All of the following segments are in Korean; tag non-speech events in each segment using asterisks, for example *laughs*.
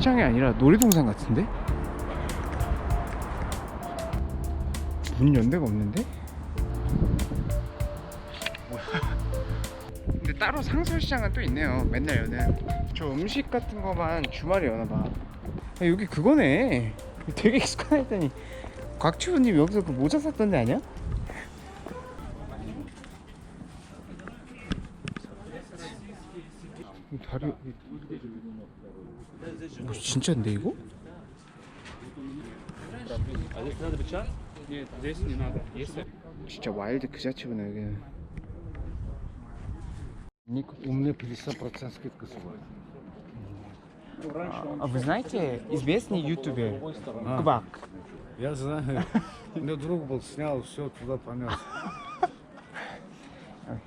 시장이 아니라 놀이동산 같은데? 문 연대가 없는데? *laughs* 근데 따로 상설시장은 또 있네요. 맨날 여는. 저 음식 같은 거만 주말에 여나봐. 아, 여기 그거네. 되게 익숙하다 했더니 곽주부님 여기서 그 모자 샀던 데 아니야? 이 다리 뭐 진짜인데 이거? А здесь надо бычок? Нет, здесь не надо. Есть? 진짜 와일드 그 자체구나 여기는 Ник, у меня 50% скидка сегодня. А вы знаете известный ютубер Квак? Я знаю. У меня друг был, снял, все туда понес.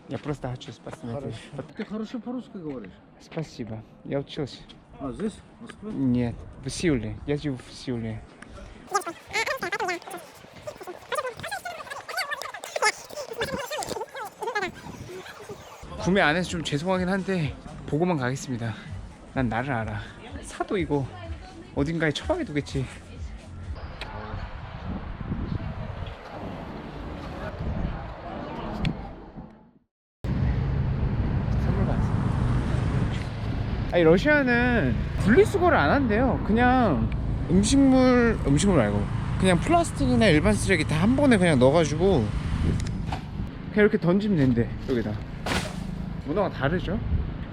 Я просто хочу посмотреть. Ты хорошо по-русски говоришь? Спасибо. Я учился. А здесь? В Москве? Нет, в Сеуле. Я живу в Сеуле. 구매 안 해서 좀 죄송하긴 한데 보고만 가겠습니다. 난 나를 알아. 사도 이거 어딘가에 처박에 두겠지. 아니 러시아는 분리수거를 안 한대요. 그냥 음식물 음식물 말고 그냥 플라스틱이나 일반 쓰레기 다 한 번에 그냥 넣어가지고 그냥 이렇게 던지면 된대 여기다. 문화가 다르죠?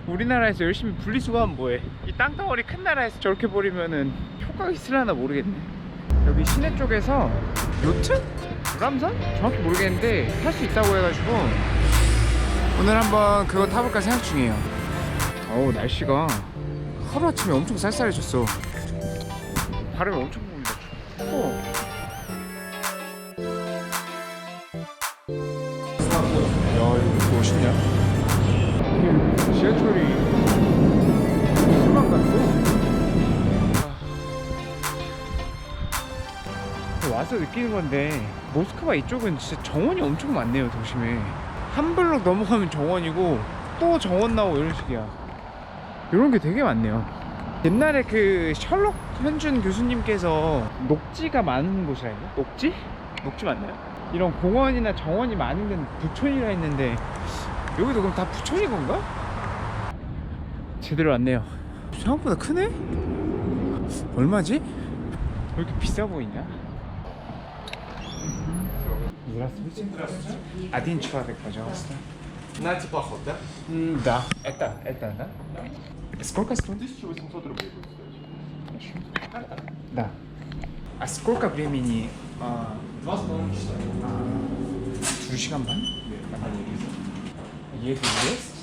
우리나라에서 열심히 분리수거하면 뭐해? 이 땅덩어리 큰 나라에서 저렇게 버리면은 효과가 있으려나 모르겠네. 여기 시내 쪽에서 요트? 유람선? 정확히 모르겠는데 탈 수 있다고 해가지고 오늘 한번 그거 타볼까 생각 중이에요. 어우 날씨가. 하루아침에 엄청 쌀쌀해졌어. 바람이 엄청 부는다. 춥고 야 이거 멋있냐? 이게 지하철이 수박 같고 아. 와서 느끼는 건데 모스크바 이쪽은 진짜 정원이 엄청 많네요 도심에. 한 블록 넘어가면 정원이고 또 정원 나오고 이런 식이야 이런 게 되게 많네요. 옛날에 그 셜록 현준 교수님께서 녹지가 많은 곳이 아니에요? 녹지? 녹지 맞나요? 이런 공원이나 정원이 많은 데는 부촌이라 했는데 여기도 그럼 다 부촌인 건가? 제대로 왔네요. 생각보다 크네? 얼마지? 왜 이렇게 비싸 보이냐? Здравствуйте. Один человек, пожалуйста. На теплоход, да? М, Да, это, это, да? Сколько стоит? 1800 рублей будет стоить. Да. А сколько времени? А, Два с половиной часа. 두 시간 반? Еду есть?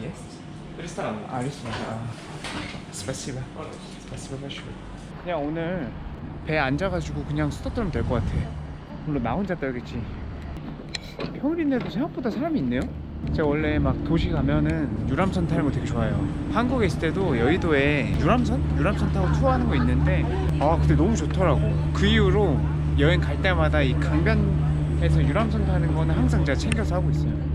Есть? Ресторан. 아, 알겠습니다. 아, спасибо. спасибо большое. 그냥 오늘 배에 앉아가지고 그냥 수다 떨면 될 것 같아. 물론 나 혼자 떨겠지. 평일인데도 생각보다 사람이 있네요. 제가 원래 막 도시 가면은 유람선 타는 거 되게 좋아해요. 한국에 있을 때도 여의도에 유람선? 유람선 타고 투어하는 거 있는데 아 그때 너무 좋더라고. 그 이후로 여행 갈 때마다 이 강변에서 유람선 타는 거는 항상 제가 챙겨서 하고 있어요.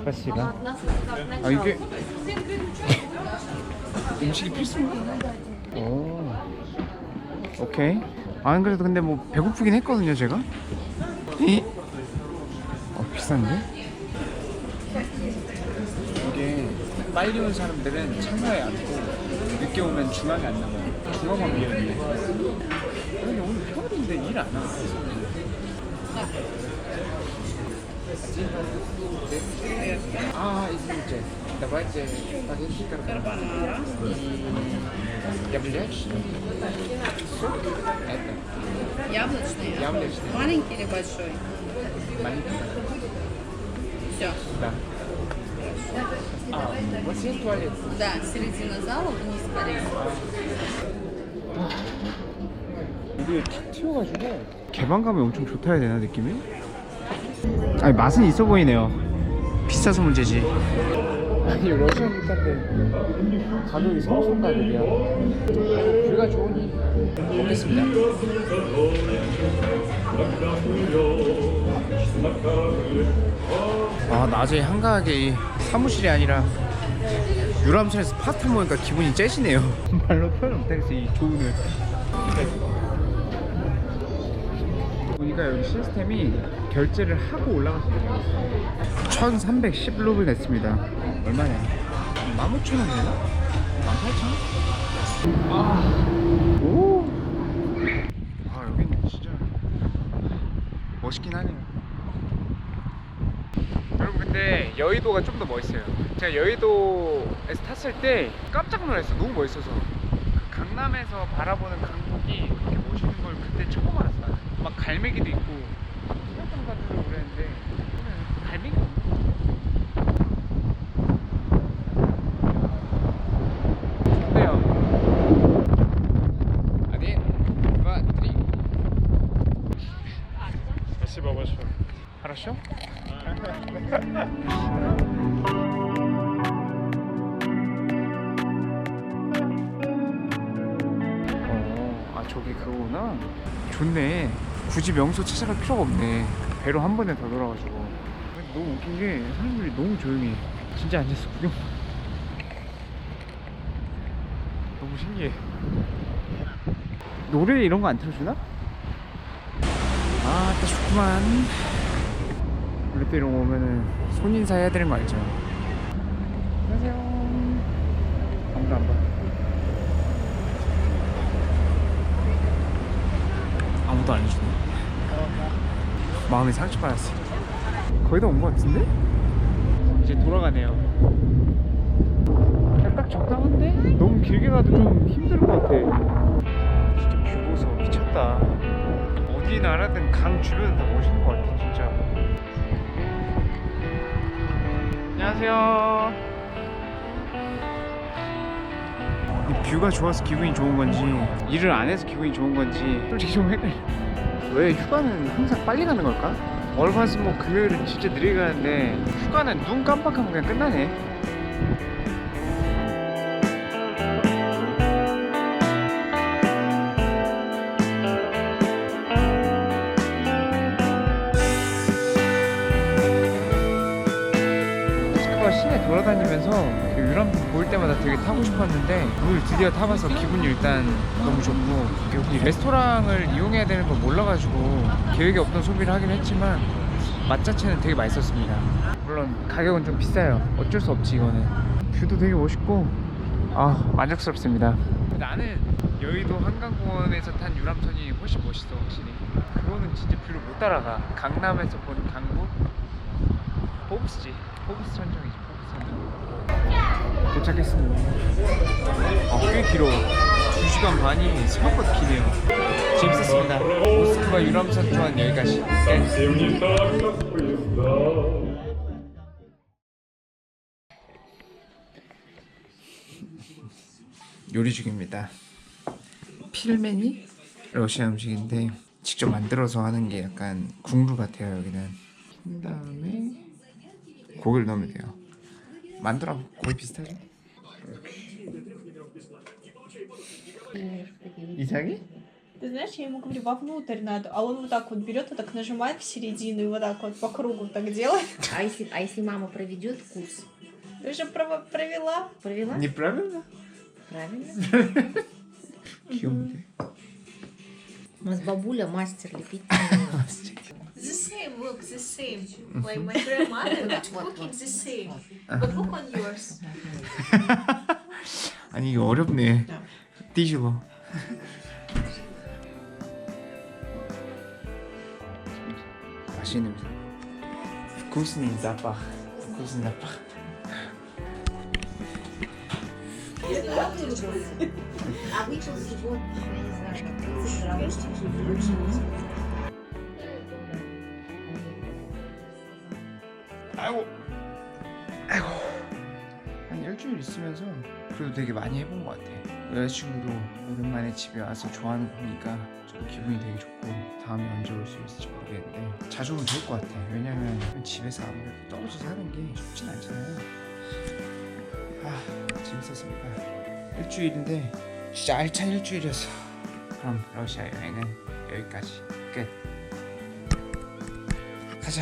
спасибо. 아 이게 음식이 필수인가? 오, 오케이. 안 그래도 근데 뭐 배고프긴 했거든요 제가. 이? 어 비싼데? 이게 빨리 온 사람들은 창가에 앉고 늦게 오면 중앙에 안 나와요. 중앙만 비어있네. 근데 오늘 평일인데 일 안 하고. А, извините, давайте спагетти карбонара. И яблочный суп. Это Яблочный? Яблочный. Маленький или большой? маленький. Все. Да. А, у вас есть туалет? Да, середина зала, вниз по лестнице. 이게 탁 튀어가지고 개방감이 엄청 좋다 해야 되나 느낌이? 아니 맛은 있어 보이네요. 비싸서 문제지. 아니 러시아 물가인데 가격이 성sun 가격이야. 뷰가 좋으니 먹겠습니다. 아 낮에 한가하게 이 사무실이 아니라 유람선에서 파스타 먹으니까 기분이 째시네요. *laughs* 말로 표현 못하겠어 이 좋은을 보니까 여기 시스템이 결제를 하고 있어요 1310루블 냈습니다. 얼마냐? 15,000원 되나? 18,000원? 아, 오. 아 여기는 진짜 멋있긴 하네요. 여러분 근데 여의도가 좀 더 멋있어요. 제가 여의도에서 탔을 때 깜짝 놀랐어요. 너무 멋있어서. 그 강남에서 바라보는 강북이 그렇게 멋있는 걸 그때 처음 알았어요. 막 갈매기도 있고 수영장 가도 그랬는데 오늘 갈매기 좋네요 один, два, три Спасибо большое. хорошо? 어, 아 저기 그거구나. 좋네. 굳이 명소 찾아갈 필요가 없네. 배로 한 번에 더 돌아가지고. 너무 웃긴 게 사람들이 너무 조용히. 해. 진짜 앉아서 구경. 너무 신기해. 노래 이런 거 안 틀어주나? 아, 딱 좋구만. 우리 또 이런 거 오면은 손인사 해야 되는 거 알죠? 안녕하세요. 아무도 안 봐. 아무도 안 해주네. 마음이 상처받았어. 거의 다온거 같은데? 이제 돌아가네요. 딱 적당한데? 너무 길게 가도 좀 힘들 것 같아. 아, 진짜 뷰 보소 미쳤다. 어디 나라든 강 주변은 다 멋있는 것 같아 진짜. 안녕하세요. 뷰가 좋아서 기분이 좋은 건지 일을 안 해서 기분이 좋은 건지 솔직히 좀 헷갈려. 왜 휴가는 항상 빨리 가는 걸까? 월화수목 금요일은 진짜 느리게 가는데 휴가는 눈 깜빡하면 그냥 끝나네. 유람선 보일 때마다 되게 타고 싶었는데 오늘 드디어 타봐서 기분이 일단 너무 좋고 여기 레스토랑을 이용해야 되는 걸 몰라가지고 계획에 없던 소비를 하긴 했지만 맛 자체는 되게 맛있었습니다. 물론 가격은 좀 비싸요. 어쩔 수 없지 이거는. 뷰도 되게 멋있고 아 만족스럽습니다. 나는 여의도 한강공원에서 탄 유람선이 훨씬 멋있어 확실히. 그거는 진짜 뷰를 못 따라가. 강남에서 본 강북? 포브스지. 포브스 천정이지 포브스 천정 도착했습니다. 아 꽤 길어. 2시간 반이 생각보다 기네요. 재밌었습니다. 모스크바 유람선 투어는 여기까지. 끝 *laughs* 요리 중입니다. 필메니? 러시아 음식인데 직접 만들어서 하는 게 약간 국물 같아요 여기는. 그 다음에 고기를 넣으면 돼요 만두랑 거의 비슷하죠? 이상해? Ты знаешь, я ему говорю, вовнутрь надо, а он вот так вот берет, вот так нажимает в середину и вот так вот по кругу так делает. А если, а если мама проведет курс? Ты же пров- провела. Провела? неправильно? Правильно. 귀여운데 У нас бабуля мастер лепить. The same, look, the same. Like my grandmother *laughs* cooking the same. But look on yours. *laughs* 아니 이거 어렵네 띠슈버 맛있는 냄새 вкусный запах вкусный запах А вышел сегодня, я не знаю, как 30 грамм. 아이고 아이고 한 일주일 있으면서 그래도 되게 많이 해본 것 같아 여자친구도 오랜만에 집에 와서 좋아하는 거 보니까 저도 기분이 되게 좋고 다음에 언제 올 수 있을지 모르겠는데 자주 오면 좋을 것 같아 왜냐면 집에서 아무래도 떨어져서 하는 게 쉽진 않잖아요 아 재밌었습니다. 일주일인데 진짜 알찬 일주일이었어. 그럼 러시아 여행은 여기까지 끝. 가자.